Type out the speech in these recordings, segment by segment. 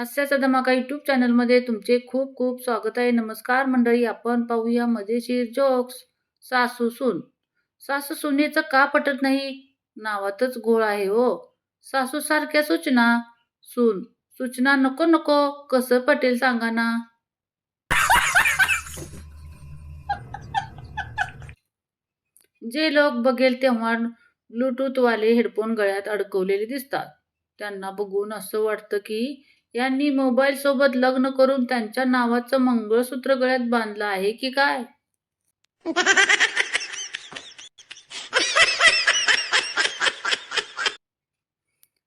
हास्याचा धमाका यूट्यूब चॅनलमध्ये तुमचे खूप खूप स्वागत आहे. नमस्कार मंडळी आपण पाहूया मजेशीर जोक्स सासू सून. सासू सुनेचं का पटत नाही? नावातच गोळ आहे हो. सासू सारख्या सूचना. सून सूचना नको नको कसं पटेल सांगा ना? जे लोक बघेल तेव्हा ब्लूटूथवाले हेडफोन गळ्यात अडकवलेले दिसतात. त्यांना बघून असं वाटतं की यांनी मोबाईल सोबत लग्न करून त्यांच्या नावाचं मंगळसूत्र गळ्यात बांधलं आहे की काय?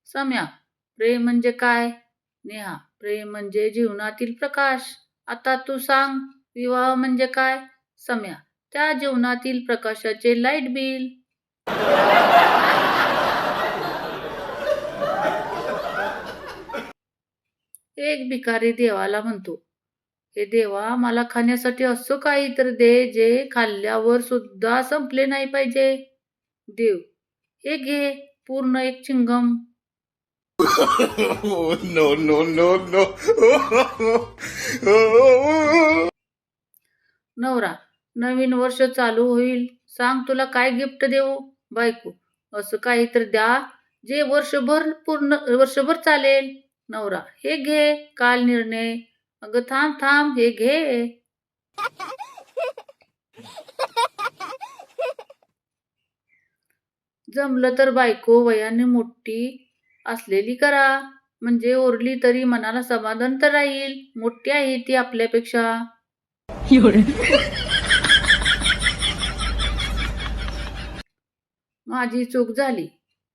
सम्या प्रेम म्हणजे काय? नेहा प्रेम म्हणजे जीवनातील प्रकाश. आता तू सांग विवाह म्हणजे काय? सम्या त्या जीवनातील प्रकाशाचे लाइट बिल. एक भिकारी देवाला म्हणतो हे देवा मला खाण्यासाठी असं काहीतरी दे जे खाल्ल्यावर सुद्धा संपले नाही पाहिजे. देव हे घे पूर्ण एक chewing gum. No no no no. नवरा नवीन वर्ष चालू होईल. सांग तुला काय गिफ्ट देऊ? बायको असं काहीतरी द्या. जे वर्षभर पूर्ण वर्षभर चालेल. नवरा हे घे काल निर्णय. अगं थांब थांब हे घे. जमलं तर बायको वयाने मोठी असलेली करा. म्हणजे ओरली तरी मनाला समाधान तर राहील. मोठी आहे ती आपल्यापेक्षा. माझी चूक झाली.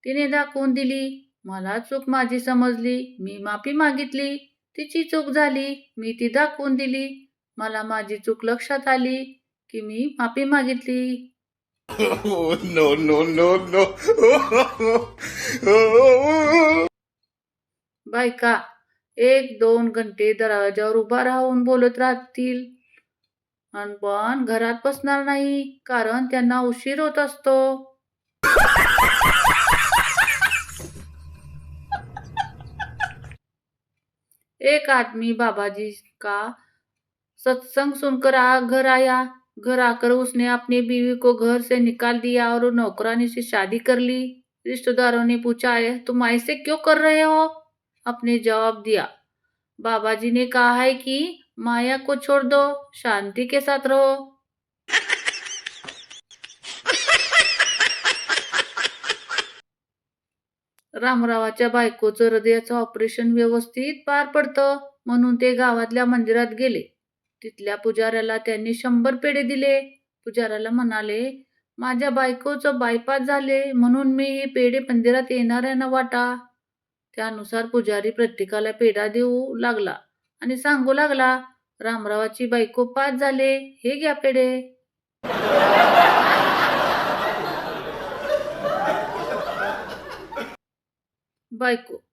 तिने दाखवून दिली. मला चूक माझी समजली मी माफी मागितली तिची चूक झाली मी ती दाखवून दिली. मला माझी चूक लक्षात आली की मी माफी मागितली. No no no no. बायका एक दोन घंटे दरवाजावर उभा राहून बोलत राहतील. पण घरात बसणार नाही कारण त्यांना उशीर होत असतो. एक आदमी बाबा जी का सत्संग सुनकर आ घर आया। घर आकर उसने अपनी बीवी को घर से निकाल दिया और नौकरानी से शादी कर ली। रिश्तेदारों ने पूछा है तुम ऐसे क्यों कर रहे हो? अपने जवाब दिया बाबा जी ने कहा है कि माया को छोड़ दो, शांति के साथ रहो। रामरावाच्या बायकोचं हृदयाचं ऑपरेशन व्यवस्थित पार पडतं म्हणून ते गावातल्या मंदिरात गेले. तिथल्या पुजाऱ्याला त्यांनी शंभर पेढे दिले. पुजाऱ्याला म्हणाले माझ्या बायकोचं बायपास झाले म्हणून मी हे पेढे मंदिरात येणाऱ्यांना वाटा? त्यानुसार पुजारी प्रत्येकाला पेढा देऊ लागला आणि सांगू लागला रामरावाची बायको पास झाले हे घ्या पेढे. बायको.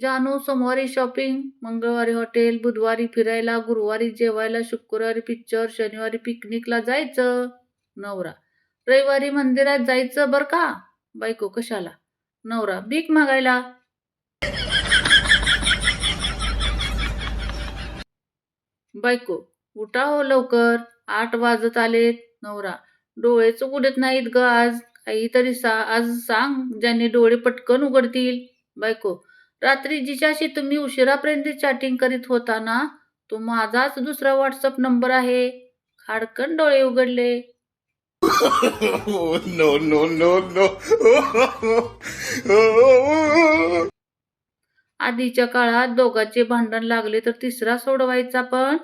जानू सोमवारी शॉपिंग मंगळवारी हॉटेल बुधवारी फिरायला गुरुवारी जेवायला शुक्रवारी पिक्चर शनिवारी पिकनिकला जायचं. नवरा. रविवारी मंदिरात जायचं बरं का? बायको कशाला? नवरा भीक मागायला. बायको उठा हो लवकर. आठ वाजत आलेत नवरा डोळेच उघडत नाहीत ग आज. काहीतरी सा आज सांग ज्याने डोळे पटकन उघडतील. बायको रात्री जिच्याशी तुम्ही उशिरापर्यंत चॅटिंग करीत होता ना तो माझाच दुसरा व्हॉट्सअप नंबर आहे. खाडकन डोळे उघडले. No no no no. आधीच्या काळात दोघांचे भांडण लागले तर तिसरा सोडवायचा पण.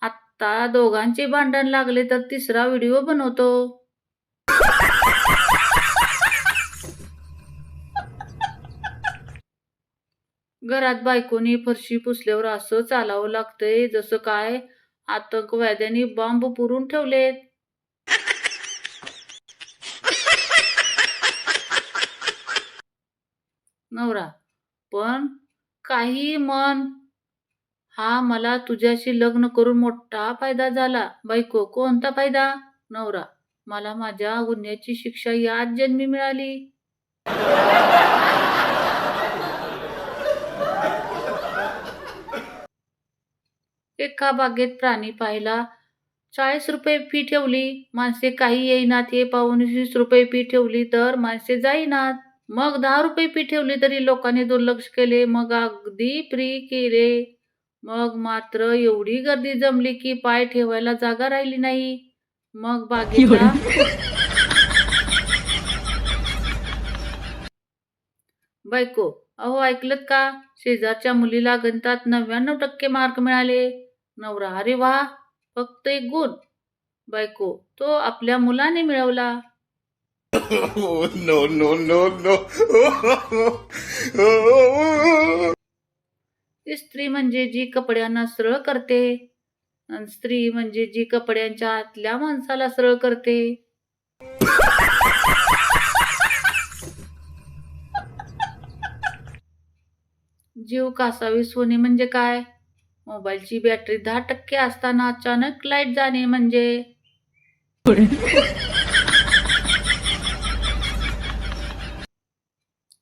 आत्ता दोघांचे भांडण लागले तर तिसरा व्हिडिओ बनवतो. घरात बायकोनी फरशी पुसल्यावर असं चालावं लागतंय जसं काय? आतंकवाद्यांनी बॉम्ब पुरून ठेवलेत. नवरा पण काही मन हा मला तुझ्याशी लग्न करून मोठा फायदा झाला. बायको कोणता फायदा? नवरा मला माझ्या गुन्ह्याची शिक्षा याच जन्मी मिळाली. एका बागेत प्राणी पाहिला. चाळीस रुपये फी ठेवली. माणसे काही येईनात. हे पाहून वीस रुपये फी ठेवली तर माणसे जाईनात. मग दहा रुपये फी ठेवली तरी लोकांनी दुर्लक्ष केले. मग अगदी फ्री केले. मग मात्र एवढी गर्दी जमली की पाय ठेवायला जागा राहिली नाही. मग बागेचा बायको अहो ऐकलत का? शेजारच्या मुलीला गणितात नव्याण्णव टक्के मार्क मिळाले. नवरा. अरे वा फक्त एक गुण. बायको तो आपल्या मुलाने मिळवला. No, no, no, no. स्त्री म्हणजे जी कपड्यांना सरळ करते आणि स्त्री म्हणजे जी कपड्यांच्या आतल्या माणसाला सरळ करते. जीव कासावी सोने म्हणजे काय? मोबाईलची बॅटरी दहा टक्के असताना अचानक लाइट जाणे म्हणजे?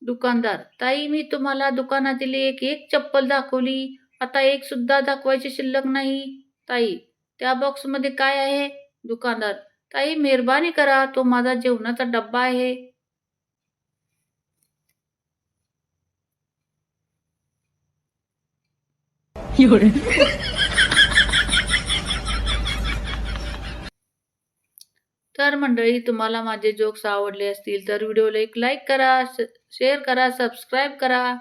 दुकानदार ताई मी तुम्हाला दुकानातील एक एक चप्पल दाखवली. आता एक सुद्धा दाखवायची शिल्लक नाही. ताई त्या बॉक्समध्ये काय आहे? दुकानदार ताई मेहरबानी करा. तो माझा जेवणाचा डब्बा आहे. तर मंडळी तुम्हाला माझे जोक्स आवडले असतील तर व्हिडिओला एक लाईक करा शेअर करा सबस्क्राईब करा.